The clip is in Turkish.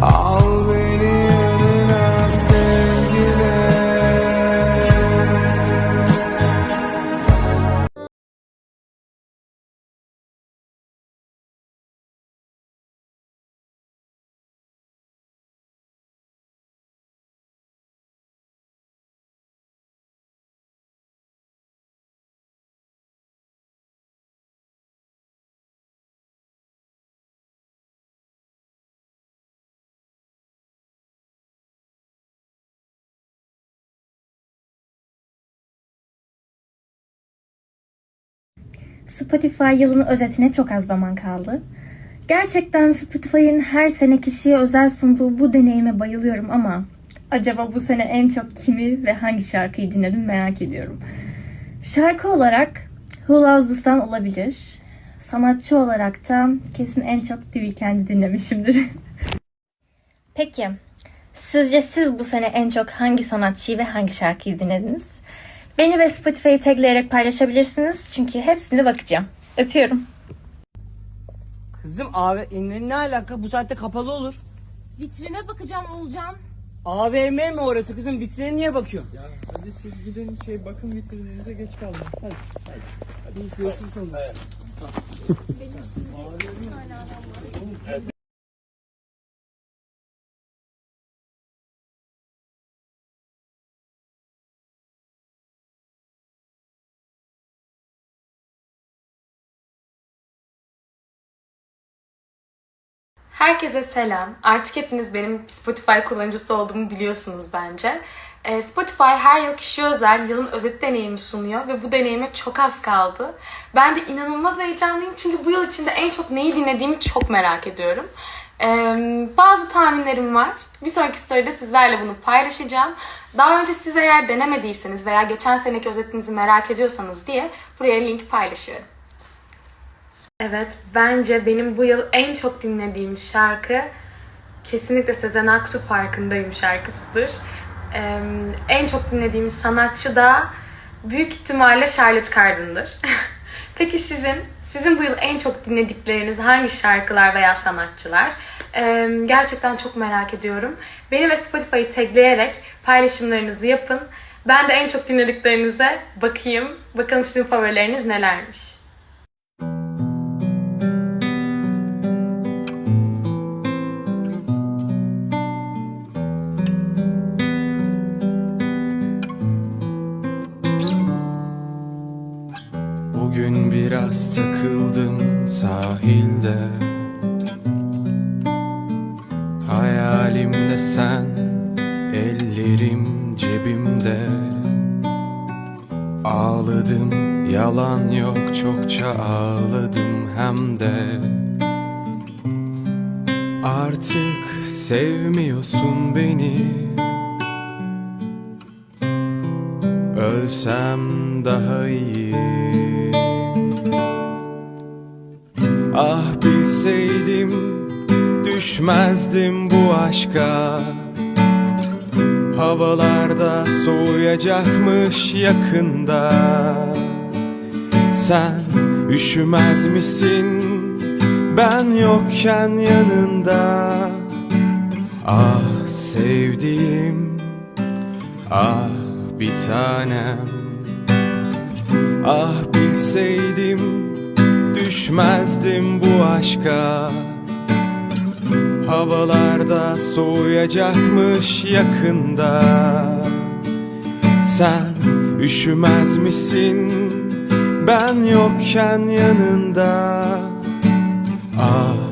All Spotify yılının özetine çok az zaman kaldı. Gerçekten Spotify'ın her sene kişiye özel sunduğu bu deneyime bayılıyorum ama acaba bu sene en çok kimi ve hangi şarkıyı dinledim merak ediyorum. Şarkı olarak Who Loves the Sun olabilir. Sanatçı olarak da kesin en çok The Weeknd'i dinlemişimdir. Peki, sizce siz bu sene en çok hangi sanatçıyı ve hangi şarkıyı dinlediniz? Beni ve Spotify'ı tagleyerek paylaşabilirsiniz çünkü hepsine bakacağım. Öpüyorum. Kızım AVM ne alaka? Bu saatte kapalı olur. Vitrine bakacağım Olcan. AVM mi orası kızım? Vitrine niye bakıyorsun? Ya hadi siz gidin şey bakın vitrininize geç kalın. Hadi. Hadi. Hadi görüşürüz sonra. Herkese selam. Artık hepiniz benim Spotify kullanıcısı olduğumu biliyorsunuz bence. Ee, Spotify her yıl kişi özel yılın özet deneyimi sunuyor ve bu deneyime çok az kaldı. Ben de inanılmaz heyecanlıyım çünkü bu yıl içinde en çok neyi dinlediğimi çok merak ediyorum. Ee, bazı tahminlerim var. Bir sonraki story'de sizlerle bunu paylaşacağım. Daha önce siz eğer denemediyseniz veya geçen seneki özetinizi merak ediyorsanız diye buraya link paylaşıyorum. Evet, bence benim bu yıl en çok dinlediğim şarkı kesinlikle Sezen Aksu Farkındayım şarkısıdır. Ee, en çok dinlediğim sanatçı da büyük ihtimalle Charlotte Cardin'dir. Peki sizin, sizin bu yıl en çok dinledikleriniz hangi şarkılar veya sanatçılar? Ee, gerçekten çok merak ediyorum. Beni ve Spotify'ı tagleyerek paylaşımlarınızı yapın. Ben de en çok dinlediklerinize bakayım. Bakalım sizin favorileriniz nelermiş. Bugün biraz takıldım sahilde. Hayalimde sen Ellerim cebimde. Ağladım yalan yok çokça ağladım hem de. Artık sevmiyorsun beni. Ölsem daha iyi Ah bilseydim düşmezdim bu aşka. Havalarda soğuyacakmış yakında. Sen üşümez misin? Ben yokken yanında. Ah sevdiğim ah bir tanem. Ah bilseydim düşmezdim bu aşka. Havalarda soğuyacakmış yakında. Sen üşümez misin? Ben yokken yanında. Ah